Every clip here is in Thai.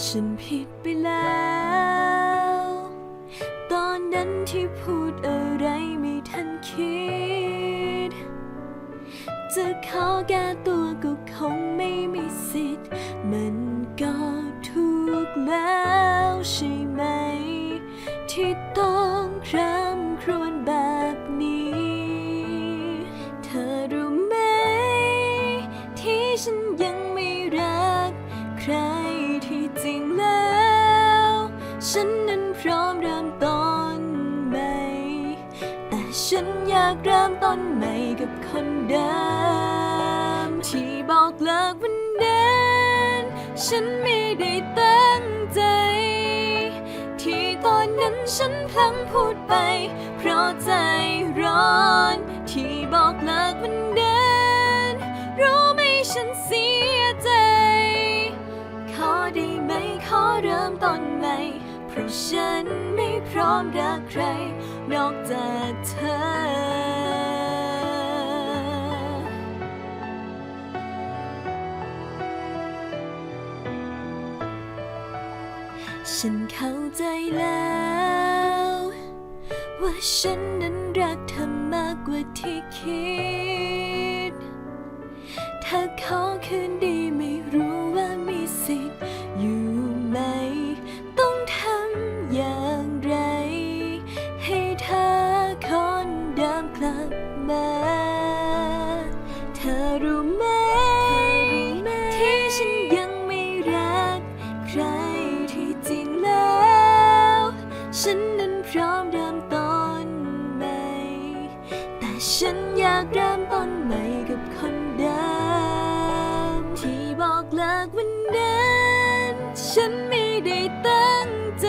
ฉันผิดไปแล้ว ตอนนั้นที่พูดอะไรไม่ทันคิด จะขอแก้ตัวก็คงไม่มีสิทธิ์ มันก็ถูกแล้วใช่ไหม ที่ต้องคร่ำครวญแบบนี้ เธอรู้ไหม ที่ฉันยังไม่รักใคร จริงแล้ว ฉันนั้นพร้อมเริ่มต้นใหม่ แต่ฉันอยากเริ่มต้นใหม่กับคนเดิม ที่บอกเลิกวันนั้นฉันไม่ได้ตั้งใจ ที่ตอนนั้นฉันพลั้งพูดไป เพราะใจร้อน ที่บอกเลิกวันนั้นรู้ไหมฉันเสีย ได้ไหมขอเริ่มต้นใหม่ เพราะฉันไม่พร้อมรักใคร นอกจากเธอ ฉันเข้าใจแล้ว ว่าฉันนั้นรักเธอมากกว่าที่คิด ถ้าขอคืนดี ฉันอยากเริ่มต้นใหม่กับคนเดิมที่บอกเลิกวันนั้น ฉันไม่ได้ตั้งใจ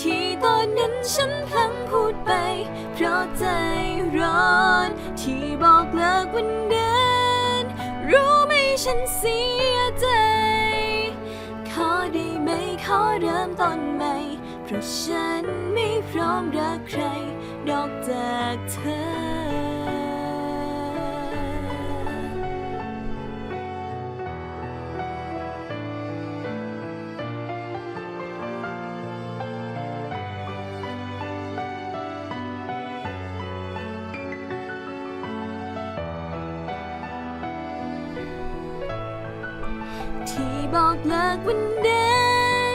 ที่ตอนนั้นฉันพลั้งพูดไป เพราะใจร้อน ที่บอกเลิกวันนั้นรู้ไหมฉันเสียใจ ขอได้ไหมขอเริ่มต้นใหม่ เพราะฉันไม่พร้อมรักใครนอกจากเธอที่บอกเลิกวันนั้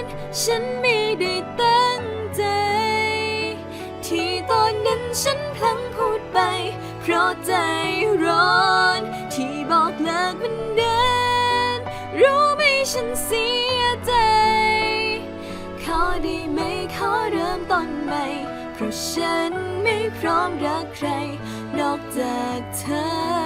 นฉันไม่ได้เตั้ เพราะใจร้อนที่บอกเลิกมันเดิน รู้ไหมฉันเสียใจ ขอได้ไหมขอเริ่มต้นใหม่ เพราะฉันไม่พร้อมรักใคร นอกจากเธอ